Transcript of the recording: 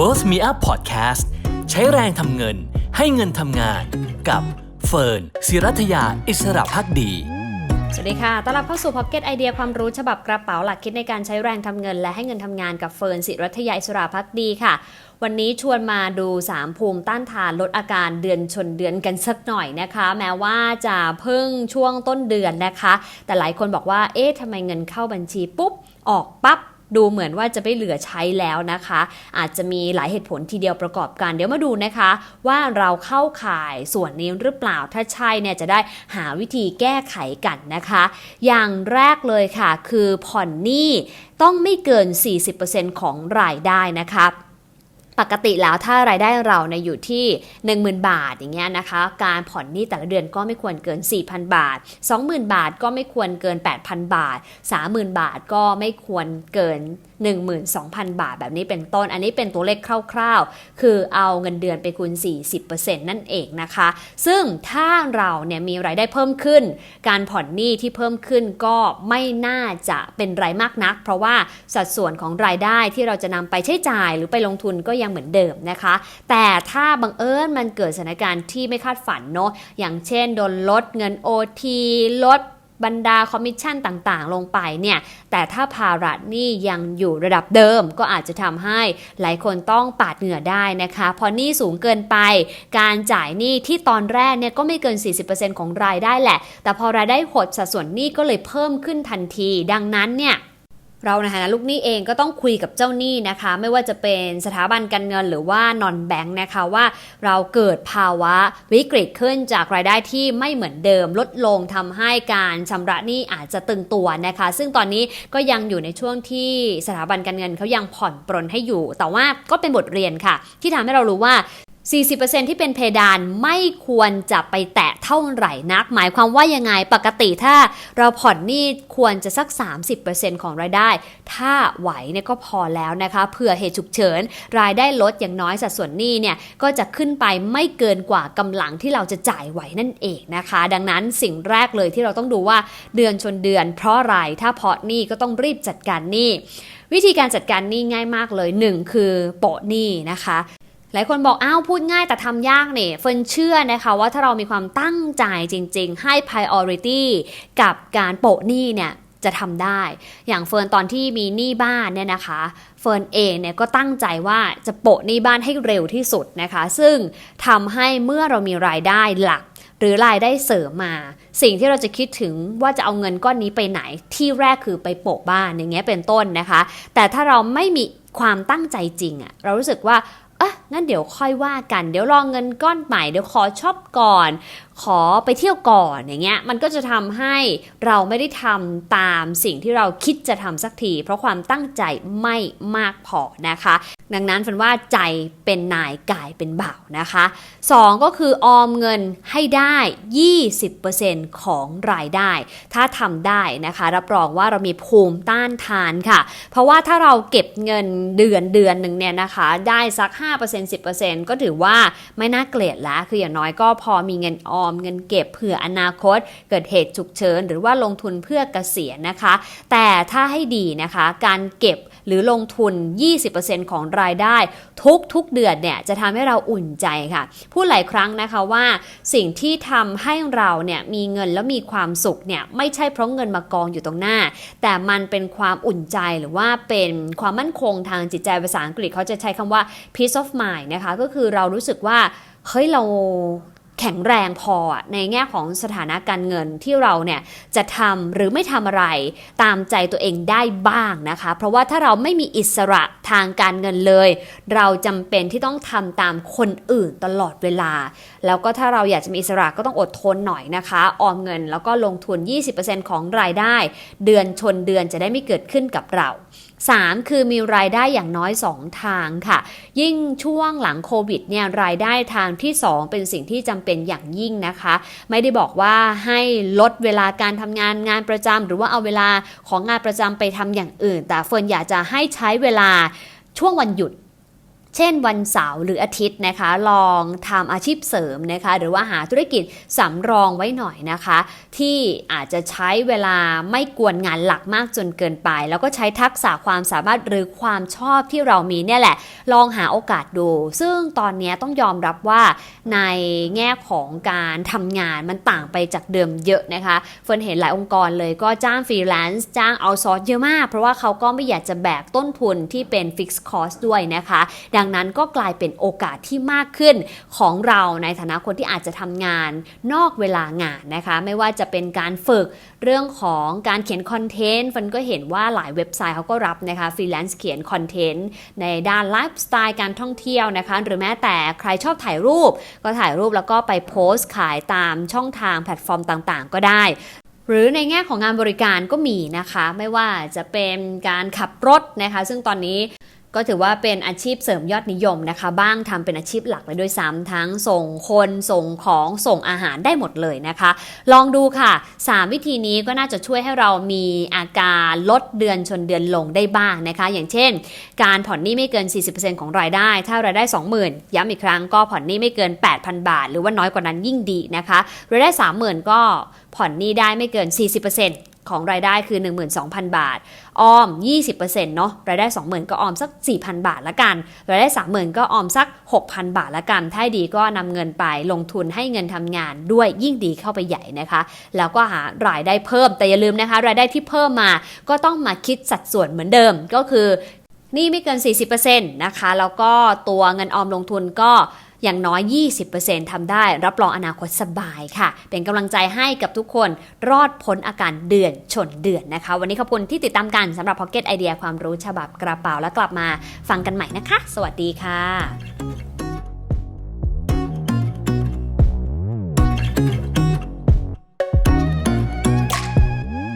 Worth Me Up Podcast ใช้แรงทำเงินให้เงินทำงานกับเฟิร์นศิรัทยาอิสระพักดี สวัสดีค่ะ ต้อนรับเข้าสู่พ็อกเก็ตไอเดียความรู้ฉบับกระเป๋าหลักคิดในการใช้แรงทำเงิน และให้เงินทำงานกับเฟิร์นศิรัทยาอิสระพักดีค่ะ วันนี้ชวนมาดู 3 ภูมิต้านทานลดอาการเดือนชนเดือนกันสักหน่อยนะคะ แม้ว่าจะเพิ่งช่วงต้นเดือนนะคะ แต่หลายคนบอกว่า เอ๊ะทำไมเงินเข้าบัญชีปุ๊บ ออกปั๊บ ดูเหมือนว่าจะไม่เหลือใช้แล้วนะคะ อาจจะมีหลายเหตุผลทีเดียวประกอบกัน เดี๋ยวมาดูนะคะ ว่าเราเข้าข่ายส่วนนี้หรือเปล่าถ้าใช่เนี่ยจะได้หาวิธีแก้ไขกันนะคะ อย่างแรกเลยค่ะ คือผ่อนหนี้ต้องไม่เกิน 40%ของรายได้นะคะ ปกติแล้วถ้ารายได้เราเนี่ยอยู่ที่ 10,000 บาทอย่างเงี้ยนะคะ การผ่อนหนี้แต่ละเดือนก็ไม่ควรเกิน 4,000 บาท 20,000 บาทก็ไม่ควรเกิน 8,000 บาท 30,000 บาทก็ไม่ควรเกิน12,000 บาทแบบนี้เป็นต้น อันนี้เป็นตัวเลขคร่าวๆ คือเอาเงินเดือนไปคูณ 40%นั่นเองนะคะ ซึ่งถ้าเราเนี่ยมีรายได้เพิ่มขึ้น การผ่อนหนี้ที่เพิ่มขึ้นก็ไม่น่าจะเป็นไรมากนัก เพราะว่าสัดส่วนของรายได้ที่เราจะนำไปใช้จ่ายหรือไปลงทุนก็ยังเหมือนเดิมนะคะ แต่ถ้าบังเอิญมันเกิดสถานการณ์ที่ไม่คาดฝันเนาะอย่างเช่นโดนลดเงิน OT ลด บรรดาคอมมิชชั่นต่างๆ ลงไปเนี่ย แต่ถ้าภาระหนี้ยังอยู่ระดับเดิม ก็อาจจะทำให้หลายคนต้องปาดเหงื่อได้นะคะเพราะหนี้สูงเกินไป การจ่ายหนี้ที่ตอนแรกเนี่ยก็ไม่เกิน 40%ของรายได้แหละ แต่พอรายได้หดสัดส่วนหนี้ก็เลยเพิ่มขึ้นทันที ดังนั้นเนี่ย เราในฐานะลูกหนี้เองก็ต้องคุยกับเจ้าหนี้นะคะ ไม่ว่าจะเป็นสถาบันการเงินหรือว่านอนแบงค์นะคะว่าเราเกิดภาวะวิกฤตขึ้นจากรายได้ที่ไม่เหมือนเดิมลดลงทำให้การชำระหนี้อาจจะตึงตัวนะคะ ซึ่งตอนนี้ก็ยังอยู่ในช่วงที่สถาบันการเงินเขายังผ่อนปรนให้อยู่ แต่ว่าก็เป็นบทเรียนค่ะ ที่ทำให้เรารู้ว่า 40%ที่เป็นเพดานไม่ควรจะไปแตะเท่าไหร่นัก หมายความว่ายังไงปกติถ้าเราผ่อนหนี้ควรจะสัก 30%ของรายได้ ถ้าไหวเนี่ยก็พอแล้วนะคะเผื่อเหตุฉุกเฉิน รายได้ลดอย่างน้อยสัดส่วนหนี้เนี่ยก็จะขึ้นไปไม่เกินกว่ากำลังที่เราจะจ่ายไหวนั่นเองนะคะ ดังนั้นสิ่งแรกเลยที่เราต้องดูว่าเดือนชนเดือน เพราะอะไรถ้าพราะหนี้ก็ต้องรีบจัดการหนี้วิธีการจัดการหนี้ง่ายมากเลย 1 คือโปะหนี้นะคะ ลายคนบอกอ้าวพูดง่ายแต่ทำยากเนี่ยเฟิร์นเชื่อนะคะว่าถ้าเรามีความตั้งใจจริง ๆ ให้ priority กับการโปะหนี้เนี่ยจะทำได้ อย่างเฟิร์นตอนที่มีหนี้บ้านเนี่ยนะคะเฟิร์นเองเนี่ยก็ตั้งใจว่าจะโปะหนี้บ้านให้เร็วที่สุดนะคะ ซึ่งทำให้เมื่อเรามีรายได้หลักหรือรายได้เสริมมา สิ่งที่เราจะคิดถึงว่าจะเอาเงินก้อนนี้ไปไหนที่แรกคือไปโปะบ้านอย่างเงี้ยเป็นต้นนะคะ แต่ถ้าเราไม่มีความตั้งใจจริงอะเรารู้สึกว่า อะงั้นเดี๋ยวค่อยว่ากัน เดี๋ยวรองเงินก้อนใหม่เดี๋ยวขอชอบก่อน ขอไปเที่ยวก่อนอย่างเงี้ย มันก็จะทำให้เราไม่ได้ทำตามสิ่งที่เราคิดจะทำสักที เพราะความตั้งใจไม่มากพอนะคะ ดังนั้นฝันว่าใจเป็นนายกายเป็นบ่าวนะคะ 2 ก็คือออมเงินให้ได้ 20%ของรายได้ ถ้าทำได้นะคะ รับรองว่าเรามีภูมิต้านทานค่ะ เพราะว่าถ้าเราเก็บเงินเดือนเดือนหนึ่งเนี่ยนะคะ ได้สัก 5% 10%ก็ถือว่าไม่น่าเกลียดแล้วคืออย่างน้อยก็พอมีเงินออมเงินเก็บเผื่ออนาคต เกิดเหตุฉุกเฉินหรือว่าลงทุนเพื่อเกษียณนะคะ แต่ถ้าให้ดีนะคะการเก็บ หรือลงทุน 20%ของรายได้ทุกทุกเดือนเนี่ยจะทำให้เราอุ่นใจค่ะ พูดหลายครั้งนะคะว่าสิ่งที่ทำให้เราเนี่ยมีเงินแล้วมีความสุขเนี่ยไม่ใช่เพราะเงินมากองอยู่ตรงหน้า แต่มันเป็นความอุ่นใจหรือว่าเป็นความมั่นคงทางจิตใจภาษาอังกฤษเขาจะใช้คำว่า peace of mind นะคะก็คือเรารู้สึกว่าเฮ้ยเรา แข็งแรงพอในแง่ของสถานะการเงินที่เราเนี่ยจะทำหรือไม่ทำอะไรตามใจตัวเองได้บ้างนะคะ เพราะว่าถ้าเราไม่มีอิสระทางการเงินเลย เราจำเป็นที่ต้องทำตามคนอื่นตลอดเวลา แล้วก็ถ้าเราอยากจะมีอิสระก็ต้องอดทนหน่อยนะคะ ออมเงินแล้วก็ลงทุน 20%ของรายได้ เดือนชนเดือนจะได้ไม่เกิดขึ้นกับเรา 3 คือมีรายได้อย่างน้อย 2 ทางค่ะ ยิ่งช่วงหลังโควิดเนี่ยรายได้ทางที่ 2 เป็นสิ่งที่จำเป็นอย่างยิ่งนะคะ ไม่ได้บอกว่าให้ลดเวลาการทำงานงานประจำหรือว่าเอาเวลาของงานประจำไปทำอย่างอื่น แต่เฟิร์นอยากจะให้ใช้เวลาช่วงวันหยุด เช่นวันเสาร์หรืออาทิตย์นะคะ ลองทำอาชีพเสริมนะคะ หรือว่าหาธุรกิจสำรองไว้หน่อยนะคะ ที่อาจจะใช้เวลาไม่กวนงานหลักมากจนเกินไป แล้วก็ใช้ทักษะความสามารถหรือความชอบที่เรามีเนี่ยแหละ ลองหาโอกาสดู ซึ่งตอนนี้ต้องยอมรับว่าในแง่ของการทำงานมันต่างไปจากเดิมเยอะนะคะเฟิร์นเห็นหลายองค์กรเลยก็จ้างฟรีแลนซ์จ้างเอาซอร์สเยอะมาก เพราะว่าเขาก็ไม่อยากจะแบกต้นทุนที่เป็นฟิกซ์คอสด้วยนะคะดังนั้นก็กลายเป็นโอกาสที่มากขึ้นของเราในฐานะคนที่อาจจะทำงานนอกเวลางานนะคะ ไม่ว่าจะเป็นการฝึกเรื่องของการเขียนคอนเทนต์ฟันก็เห็นว่าหลายเว็บไซต์เขาก็รับนะคะฟรีแลนซ์เขียนคอนเทนต์ในด้านไลฟ์สไตล์การท่องเที่ยวนะคะ หรือแม้แต่ใครชอบถ่ายรูป ก็ถ่ายรูปแล้วก็ไปโพสต์ขายตามช่องทางแพลตฟอร์มต่างๆ ก็ได้หรือในแง่ของงานบริการก็มีนะคะ ไม่ว่าจะเป็นการขับรถนะคะ ซึ่งตอนนี้ ก็ถือว่าเป็นอาชีพเสริมยอดนิยมนะคะ บ้างทำเป็นอาชีพหลักเลยด้วยซ้ำทั้งส่งคนส่งของส่งอาหารได้หมดเลยนะคะ ลองดูค่ะ 3 วิธีนี้ก็น่าจะช่วยให้เรามีอาการลดเดือนชนเดือนลงได้บ้างนะคะ อย่างเช่น การผ่อนหนี้ไม่เกิน 40%ของรายได้ ถ้ารายได้ 20,000 ย้ำอีกครั้งก็ผ่อนหนี้ไม่เกิน 8,000 บาท หรือว่าน้อยกว่านั้นยิ่งดีนะคะรายได้ 30,000 ก็ผ่อนหนี้ได้ไม่เกิน 40% ของรายได้คือ 12,000 บาท ออม 20%เนาะรายได้ 20,000 ก็ออมสัก 4,000 บาทละกัน รายได้ 30,000 ก็ออมสัก 6,000 บาทละกัน ถ้าดีก็นำเงินไปลงทุนให้เงินทำงานด้วยยิ่งดีเข้าไปใหญ่นะคะ แล้วก็หารายได้เพิ่ม แต่อย่าลืมนะคะ รายได้ที่เพิ่มมาก็ต้องมาคิดสัดส่วนเหมือนเดิม ก็คือนี่ไม่เกิน 40%นะคะ แล้วก็ตัวเงินออมลงทุนก็ อย่างน้อย 20%ทำได้ รับรองอนาคตสบายค่ะ เป็นกำลังใจให้กับทุกคนรอดพ้นอาการเดือนชนเดือนนะคะ วันนี้ขอบคุณที่ติดตามกันสำหรับ Pocket ไอเดียความรู้ฉบับกระเป๋าแล้วกลับมาฟังกันใหม่นะคะ สวัสดีค่ะ